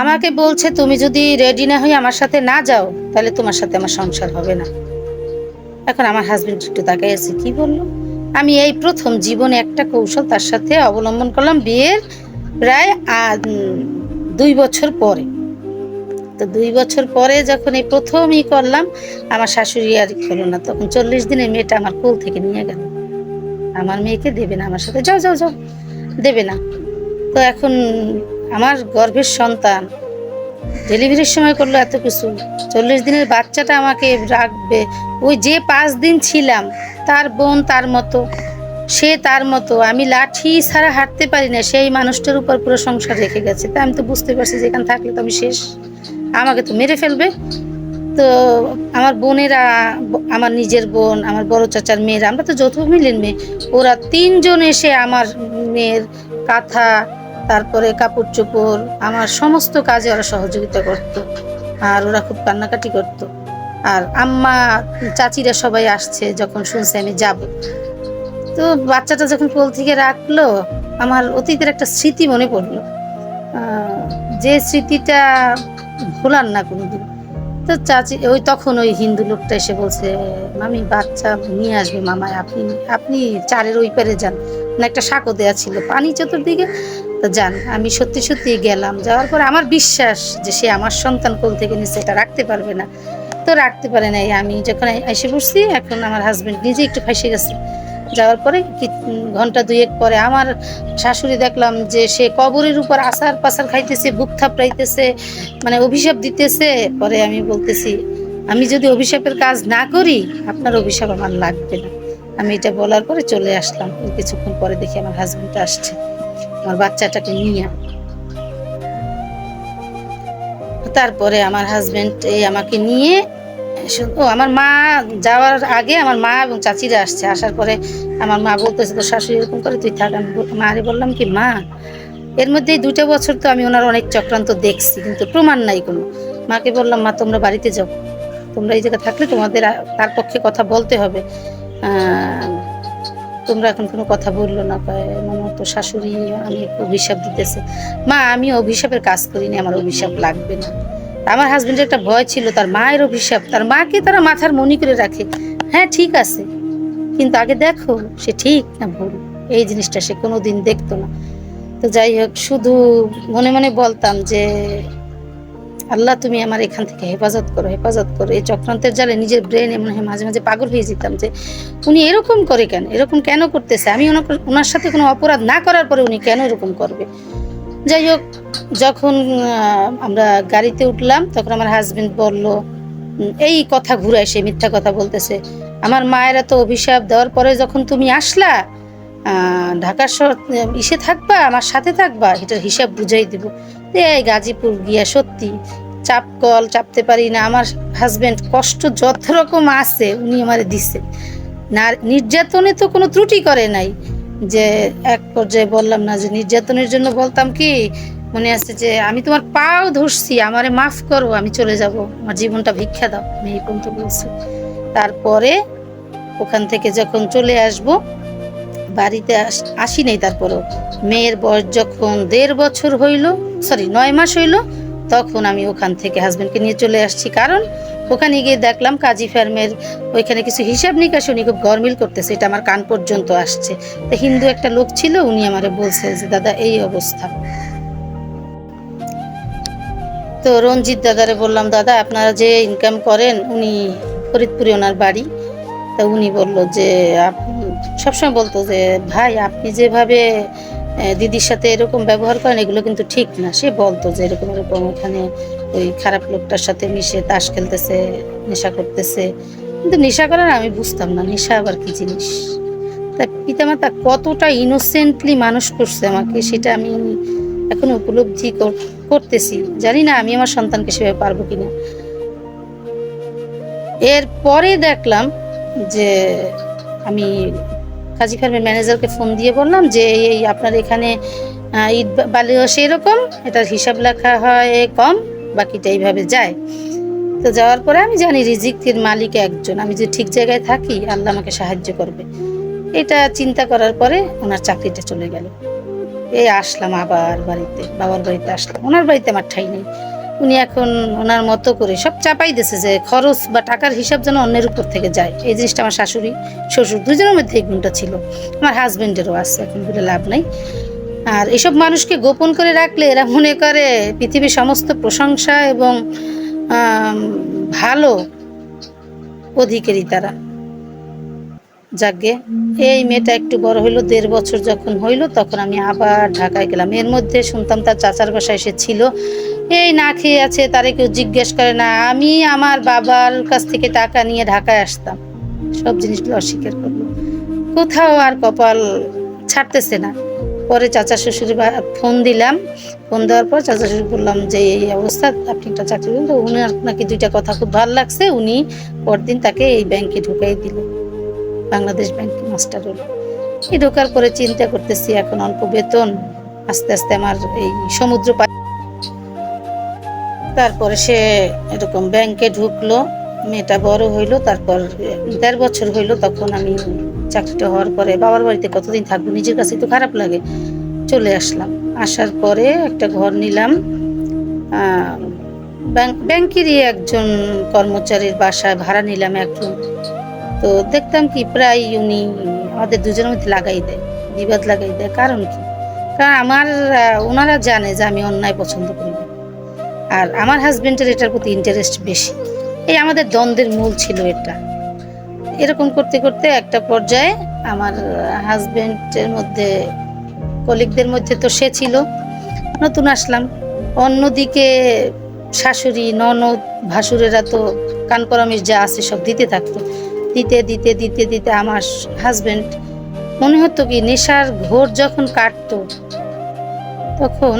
আমাকে বলছে, তুমি যদি রেডি না হয়ে আমার সাথে না যাও, তাহলে তোমার সাথে আমার সংসার হবে না। এখন আমার হাজবেন্ড একটু তাকাই আছে, কি বলল? আমি এই প্রথম জীবনে একটা কৌশল তার সাথে অবলম্বন করলাম বিয়ের প্রায় দুই বছর পরে। তো দুই বছর পরে যখন এই প্রথমই করলাম, আমার শাশুড়ি আর হলো না, তখন চল্লিশ দিনের মেয়েটা আমার কোল থেকে নিয়ে গেল। আমার মেয়েকে দেবে না আমার সাথে। যাও যাও যাও, দেবে না। তো এখন আমার গর্ভের সন্তান। ডেলিভারির সময় করল এত কিছু। চল্লিশ দিনের বাচ্চাটা আমাকে রাখবে। ওই যে পাঁচ দিন ছিলাম, তার বোন তার মতো, সে তার মতো। আমি লাঠি ছাড়া হাঁটতে পারি না, সেই মানুষটার উপর পুরো সংসার রেখে গেছে। তা আমি তো বুঝতে পারছি যেখানে থাকলে তো আমি শেষ। আমাকে তো মেরে ফেলবে। তো আমার বোনেরা, আমার নিজের বোন, আমার বড় চাচার মেয়েরা, আমরা তো যৌথ মিলেন মেয়ে। ওরা তিনজন এসে আমার মেয়ের কাঁথা তারপরে কাপড় চোপড়, আমার সমস্ত কাজে ওরা সহযোগিতা করত। আর ওরা খুব কান্নাকাটি করত। আর আম্মা, চাচিরা সবাই আসছে যখন শুনছে আমি যাব। তো বাচ্চাটা যখন কোল থেকে রাখল, আমার অতীতের একটা স্মৃতি মনে পড়ল। যে স্মৃতিটা ভোলার না কোনোদিন। তো চাচি, ওই তখন ওই হিন্দু লোকটা এসে বলছে, মামি, বাচ্চা নিয়ে আসবে মামায়, আপনি আপনি চারের ওই পারে যান। না একটা সাঁকো দেওয়া ছিল। পানি চতুর্দিকে তো যান আমি সত্যি সত্যি গেলাম। যাওয়ার পর আমার বিশ্বাস যে সে আমার সন্তান কোল থেকে নিচে, এটা রাখতে পারবে না। তো রাখতে পারে নাই। আমি যখন এসে পড়ছি, এখন আমার হাজবেন্ড নিজে একটু ফাঁসে গেছে। যাওয়ার পরে ঘণ্টা দুয়েক পরে আমার শাশুড়ি দেখলাম যে সে কবরের উপর আসার পাসার খাইতেছে, বুক থাপড়াইতেছে মানে অভিশাপ দিতেছে। পরে আমি বলতেছি, আমি যদি অভিশাপের কাজ না করি, আপনার অভিশাপ আমার লাগবে না। আমি এটা বলার পরে চলে আসলাম। কিছুক্ষণ পরে দেখি আমার হাজব্যান্ডটা আসছে। আমার বাচ্চাটাকে নিয়ে। তারপরে আমার হাজবেন্ড এই আমাকে নিয়ে ও আমার মা যাওয়ার আগে আমার মা এবং চাচিরা আসছে। আসার পরে আমার মা বলতেছে তো শাশুড়ি এরকম করে, তুই থাক। আমি মারে বললাম কি, মা? এর মধ্যে দুটো বছর তো আমি ওনার অনেক চক্রান্ত দেখছি, কিন্তু প্রমাণ নাই কোনো। মাকে বললাম, মা, তোমরা বাড়িতে যাও। তোমরা এই জায়গায় থাকলে তোমাদের তার পক্ষে কথা বলতে হবে। তোমরা এখন কোনো কথা বলল না, কয় মনে তো শাশুড়ি, আমি অভিশাপ দিতেছে। মা, আমি অভিশাপের কাজ করিনি, আমার অভিশাপ লাগবে না। আমার হাজবেন্ডের একটা ভয় ছিল, তার মায়ের অভিশাপ, তার মাকে তারা মাথার মনি করে রাখে। হ্যাঁ ঠিক আছে, কিন্তু আগে দেখো, সে ঠিক না ভুল, এই জিনিসটা সে কোনোদিন দেখতো না। তো যাই হোক, শুধু মনে মনে বলতাম যে আল্লাহ, তুমি আমার এখান থেকে হেফাজত করো হেফাজত করো। এই চক্রান্তের জালে নিজের ব্রেন এমন মাঝে মাঝে পাগল হয়ে যেতাম যে, উনি এরকম করে কেন? এরকম কেন করতেছে? আমি ওনার সাথে কোনো অপরাধ না করার পরে উনি কেন এরকম করবে? যাই হোক, যখন আমরা গাড়িতে উঠলাম, তখন আমার হাজবেন্ড বলল এই কথা ঘুরায় সে মিথ্যা কথা বলতেছে। আমার মায়েরা তো অভিশাপ দেওয়ার পরে যখন তুমি আসলা ঢাকার শহর, ইসে থাকবা, আমার সাথে থাকবা, এটার হিসাব বুঝাই দিব। এই গাজীপুর গিয়া সত্যি চাপ কল, চাপতে পারি না। আমার হাজবেন্ড কষ্ট যত রকম আছে, উনি আমারে দিছে। না নির্যাতনে তো কোনো ত্রুটি করে নাই। যে এক পর্যায়ে বললাম না যে নির্যাতনের জন্য বলতাম কি, মনে আছে যে আমি তোমার পাও ধরছি, আমারে মাফ করো, আমি চলে যাব। আমার জীবনটা ভিক্ষা দাও, আমি এই পর্যন্ত বলছি। তারপরে ওখান থেকে যখন চলে আসব, বাড়িতে আসি নাই তারপরেও। মেয়ের বয়স যখন দেড় বছর হইল সরি নয় মাস হইল, তখন আমি ওখান থেকে হাজব্যান্ডকে নিয়ে চলে আসছি। কারণ ওখানে গিয়ে দেখলাম কাজী ফার্মের ওইখানে কিছু হিসাব নিকাশ উনি খুব গরমিল করতেছে। এটা আমার কান পর্যন্ত আসছে। তো হিন্দু একটা লোক ছিল, উনি আমারে বলছে যে, দাদা, এই অবস্থা। তো রঞ্জিত দাদারে বললাম, দাদা, আপনারা যে ইনকাম করেন, উনি ফরিদপুরে ওনার বাড়ি। তা উনি বলল যে সবসময় বলতো যে, ভাই, আপনি যেভাবে দিদির সাথে এরকম ব্যবহার করেন, এগুলো কিন্তু ঠিক না। সে বলতো যে এরকম এরকম, ওখানে ওই খারাপ লোকটার সাথে মিশে তাস খেলতেছে, নেশা করতেছে। কিন্তু নেশা করার আমি বুঝতাম না, নেশা আবার কি জিনিস? তা পিতামাতা কতটা ইনোসেন্টলি মানুষ করছে আমাকে, সেটা আমি এখন উপলব্ধি কর- করতেছি। জানি না আমি আমার সন্তানকে সেভাবে পারব কিনা। এরপরে দেখলাম যে আমি কাজী ফার্মের ম্যানেজারকে ফোন দিয়ে বললাম যে এই আপনার এখানে আহ, ইট বা- বালিও সেই রকম এটার হিসাব লেখা হয় কম বাকিটা এইভাবে যায়। তো যাওয়ার পরে আমি জানি রিজিকের মালিক একজন। আমি যদি ঠিক জায়গায় থাকি আল্লাহ আমাকে সাহায্য করবে। এটা চিন্তা করার পরে ওনার চাকরিটা চলে গেল। এই আসলাম আবার বাড়িতে বাবার বাড়িতে আসলাম। ওনার বাড়িতে আমার ঠাই নেই। উনি এখন ওনার মতো করে সব চাপাই দিয়েছে যে খরচ বা টাকার হিসাব যেন অন্যের উপর থেকে যায়। এই জিনিসটা আমার শাশুড়ি, শ্বশুর দুজনের মধ্যে এই গুণটা ছিল। আমার হাজব্যান্ডেরও আছে, এখন বলে লাভ নাই। আর এসব মানুষকে গোপন করে রাখলে এরা মনে করে পৃথিবীর সমস্ত প্রশংসা এবং ভালো অধিকারী তারা। যাকে। এই মেয়েটা একটু বড় হইল, দেড় বছর যখন হইল, তখন আমি আবার ঢাকায় গেলাম। এর মধ্যে শুনতাম তার চাচার বাসায় এসে ছিল। এই না খেয়ে আছে, তারে কেউ জিজ্ঞেস করে না। আমি আমার বাবার কাছ থেকে টাকা নিয়ে ঢাকায় আসতাম। সব জিনিসগুলো অস্বীকার করল। কোথাও আর কপাল ছাড়তেছে না। পরে চাচা শ্বশুর ফোন দিলাম। ফোন দেওয়ার পর চাচা শ্বশুর বললাম যে, এই অবস্থা, আপনি একটা চাকরি করুন। তো উনি নাকি দুইটা কথা খুব ভালো লাগছে। উনি পরদিন তাকে এই ব্যাংকে ঢুকাই দিল। বাংলাদেশ ব্যাংকে মাস্টার হলো এই ঢোকার পরে চিন্তা করতেছি, এখন অল্প বেতন, আস্তে আস্তে আমার এই সমুদ্র তারপরে সে এরকম ব্যাংকে ঢুকলো, মেয়েটা বড় হইল, তারপর দেড় বছর হইল, তখন আমি চাকরিটা হওয়ার পরে বাবার বাড়িতে কতদিন থাকব, নিজের কাছে তো খারাপ লাগে, চলে আসলাম আসার পরে একটা ঘর নিলাম ব্যাংকেরই একজন কর্মচারীর বাসায় ভাড়া নিলাম এক room। তো দেখতাম কি প্রায় উনি আমাদের দুজনের মধ্যে লাগাই দেয়, বিবাদ লাগাই দেয়। কারণ কি? কারণ আমার ওনারা জানে যে আমি অন্যায় পছন্দ করি না। আর আমার হাজবেন্ডের এটার প্রতি ইন্টারেস্ট বেশি। এই আমাদের দ্বন্দ্বের মূল ছিল এটা। এরকম করতে করতে একটা পর্যায়ে আমার হাজবেন্ডের মধ্যে কলিগদের মধ্যে তো সে ছিল। নতুন আসলাম। অন্যদিকে শাশুড়ি, ননদ, ভাসুরেরা তো কানকরামির যা আছে সব দিতে থাকতো। দিতে দিতে দিতে দিতে আমার হাজবেন্ড মনে হতো কি নেশার ঘোর যখন কাটতো, তখন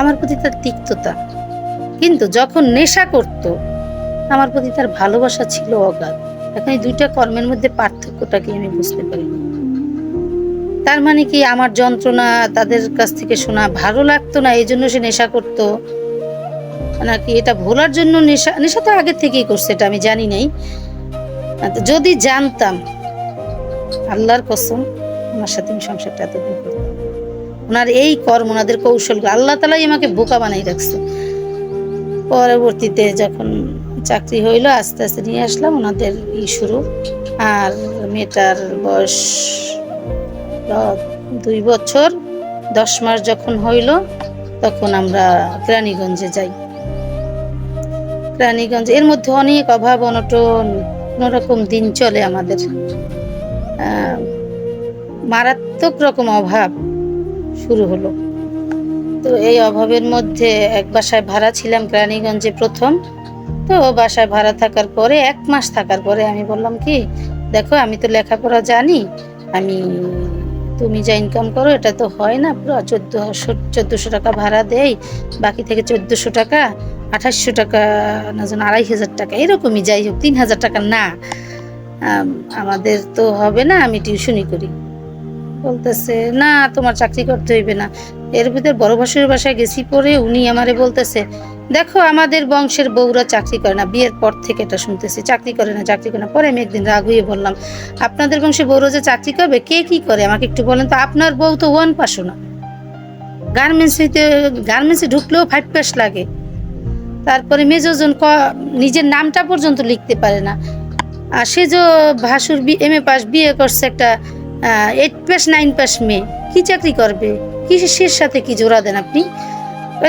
আমার প্রতি তার তিক্ততা। কিন্তু যখন নেশা করত, আমার প্রতি তার ভালোবাসা ছিল অগাধ। এখন এই দুইটা কর্মের মধ্যে পার্থক্যটাকে আমি বুঝতে পারি? তার মানে কি আমার যন্ত্রণা তাদের কাছ থেকে শোনা ভালো লাগতো না, এই জন্য সে নেশা করতো? নাকি এটা ভোলার জন্য নেশা? নেশা তো আগে থেকেই করছে, এটা আমি জানি নাই। যদি জানতাম, আল্লাহর কসম আমার সাথে আমি সংসারটা এতদিন ওনার এই কর্ম, ওনাদের কৌশল, আল্লাহ তালাই আমাকে বোকা বানাই রাখছে। পরবর্তীতে যখন চাকরি হইল, আস্তে আস্তে নিয়ে আসলাম, ওনাদের ই শুরু। আর মেয়েটার বয়স দুই বছর, দশ মাস যখন হইল, তখন আমরা কেরানীগঞ্জে যাই। কেরানীগঞ্জ এর মধ্যে অনেক অভাব অনটন কোনোরকম দিন চলে আমাদের। মারাত্মক রকম অভাব শুরু হলো। তো এই অভাবের মধ্যে এক বাসায় ভাড়া ছিলাম কেরানীগঞ্জে প্রথম। তো বাসায় ভাড়া থাকার পরে, এক মাস থাকার পরে আমি বললাম কি, দেখো, আমি তো লেখাপড়া জানি। আমি, তুমি যা ইনকাম করো, এটা তো হয় না। পুরো চোদ্দশো, চোদ্দোশো টাকা ভাড়া দেই। বাকি থেকে চোদ্দোশো টাকা আঠাশশো টাকা না যেন আড়াই হাজার টাকা, এরকমই যাই হোক, তিন হাজার টাকা না। আমাদের তো হবে না, আমি টিউশনই করি। বলতেছে, না, তোমার চাকরি করতে হইবে না। এর ভিতর বড় ভাসুরের বাসায় গেছি পরে উনি আমারে বলতেছে, দেখো, আমাদের বংশের বউরা চাকরি করে না। বিয়ের পর থেকে এটা শুনতেছি, চাকরি করে না, চাকরি করে না। পরে আমি একদিন রাগ হয়ে বললাম, আপনাদের বংশে বউরা যে চাকরি করবে, কে কি করে? আমাকে একটু বলেন তো, আপনার বউ তো ওয়ান পাসও না। গার্মেন্টসে গার্মেন্টসে ঢুকলেও ফাইভ পাস লাগে। তারপরে মেজোজন ক, নিজের নামটা পর্যন্ত লিখতে পারে না। আর সে যে ভাসুর বি, এম এ পাস বিয়ে করছে একটা এইট পাস নাইন পাস মেয়ে, কী চাকরি করবে? কিসের সাথে কি জোড়া দেন আপনি?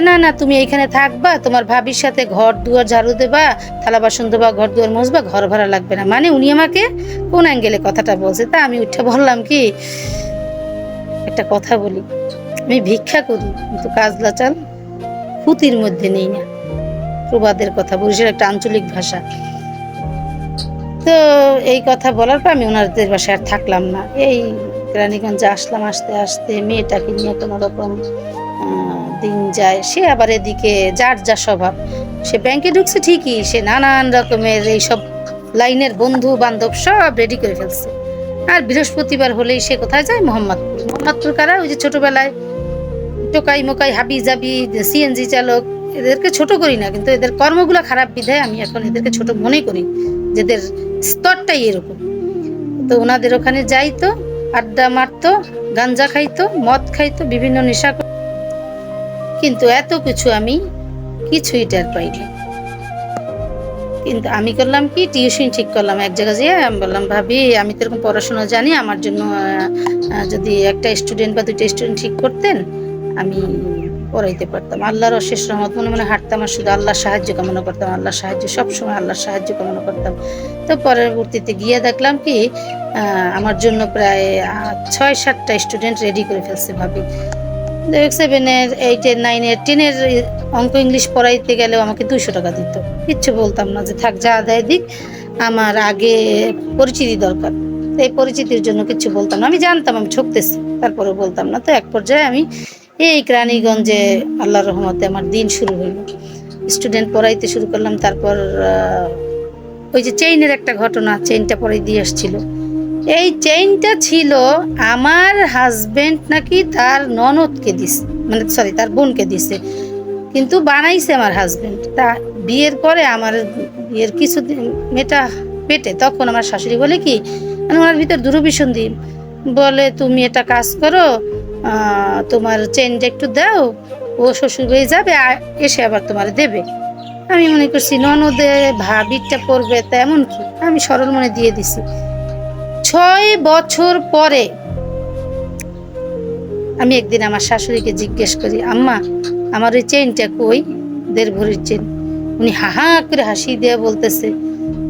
না না, তুমি এইখানে থাকবা, তোমার ভাবির সাথে ঘর দুয়ার ঝাড়ু দেবা, থালা বাসন দেবা ঘর দুয়ার মুছবা ঘর ভাড়া লাগবে না। মানে উনি আমাকে কোন অ্যাঙ্গেলে কথাটা বলছে তা আমি উঠে বললাম কি, একটা কথা বলি, আমি ভিক্ষা করি, কিন্তু কাজলা চাল খুতির মধ্যে নেই না। প্রবাদের কথা বরিশাল একটা আঞ্চলিক ভাষা। তো এই কথা বলার পর আমি ওনাদের বাসায় আর থাকলাম না। এই রানীগঞ্জে আসলাম, আসতে আসতে মেয়েটাকে নিয়ে কোনো রকম দিন যায়। সে আবার এদিকে, যার যা স্বভাব, সে ব্যাংকে ঢুকছে ঠিকই, সে নানান রকমের এইসব লাইনের বন্ধু, বান্ধব সব রেডি করে ফেলছে। আর বৃহস্পতিবার হলেই সে কোথায় যায়? মোহাম্মদপুর। মোহাম্মদপুর কারা? ওই যে ছোটবেলায় টোকাই মোকাই হাবি জাবি সিএনজি চালক এদেরকে ছোট করি না, কিন্তু এদের কর্মগুলো খারাপ বিধায় আমি এখন এদেরকে ছোট মনে করি, যেদের স্তরটাই এরকম তো ওনাদের ওখানে যাইতো, আড্ডা মারতো, গাঞ্জা খাইতো, মদ খাইতো, বিভিন্ন নেশা। কিন্তু এত কিছু আমি কিছুই টের পাইনি কিন্তু আমি করলাম কি টিউশন ঠিক করলাম, এক জায়গায় যেয়ে আমি বললাম, ভাবি, আমি তো এরকম পড়াশোনা জানি, আমার জন্য যদি একটা স্টুডেন্ট বা দুইটা স্টুডেন্ট ঠিক করতেন, আমি পড়াইতে পারতাম। আল্লাহর অশেষ রহমত, মনে মনে হাঁটতাম, আর শুধু আল্লাহর সাহায্য কামনা করতাম, আল্লাহর সাহায্য, সবসময় আল্লাহর সাহায্য কামনা করতাম। তো পরবর্তীতে গিয়ে দেখলাম কি আমার জন্য প্রায় ছয় সাতটা স্টুডেন্ট রেডি করে ফেলছে ভাবি। সেভেনের এইটের নাইনের টেনের অঙ্ক ইংলিশ পড়াইতে গেলেও আমাকে দুশো টাকা দিত। কিচ্ছু বলতাম না যে থাক, যা আদায় দিক, আমার আগে পরিচিতি দরকার। এই পরিচিতির জন্য কিছু বলতাম না। আমি জানতাম, আমি ঠকতেছি তারপরে বলতাম না। তো এক পর্যায়ে আমি এই রানীগঞ্জে আল্লাহর রহমতে আমার দিন শুরু হইল। স্টুডেন্ট পড়াইতে শুরু করলাম, তারপর ওই যে চেইনের একটা ঘটনা চেইনটা পরে দিয়ে আসছিল। এই চেইনটা ছিল আমার হাজবেন্ড নাকি তার ননদকে দিছে মানে সরি তার বোনকে দিছে। কিন্তু বানাইছে আমার হাজবেন্ড তা বিয়ের পরে আমার বিয়ের কিছুদিন মেয়েটা পেটে, তখন আমার শাশুড়ি বলে কি মানে ওনার ভিতর দুরভিসন্ধি। বলে, তুমি এটা কাজ করো তোমার চেনটা একটু দাও, ও শ্বশুর হয়ে যাবে, আর এসে আবার তোমার দেবে। আমি মনে করছি, ননদে ভাবিটা পড়বে তেমন কি, আমি সরল মনে দিয়ে দিছি। ছয় বছর পরে আমি একদিন আমার শাশুড়িকে জিজ্ঞেস করি, আম্মা, আমার ওই চেনটা কই? দেড় ভরির চেন। উনি হা হা করে হাসি দিয়ে বলতেছে,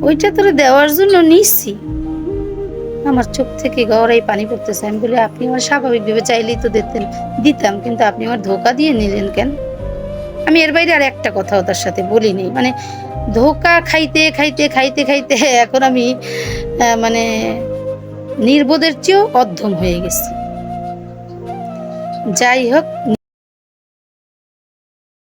ওইটা তোরে দেওয়ার জন্য নিচ্ছি আমার চোখ থেকে গড়াই পানি পড়তেছে। আমি বলি, আপনি আমার স্বাভাবিকভাবে চাইলেই তো দিতেন, দিতাম, কিন্তু আপনি আমার ধোকা দিয়ে নিলেন কেন? আমি এর বাইরে আর একটা কথাও তার সাথে বলিনি। মানে ধোকা খাইতে খাইতে খাইতে খাইতে এখন আমি মানে নির্বোধের চেয়েও অধ্যম হয়ে গেছি। যাই হোক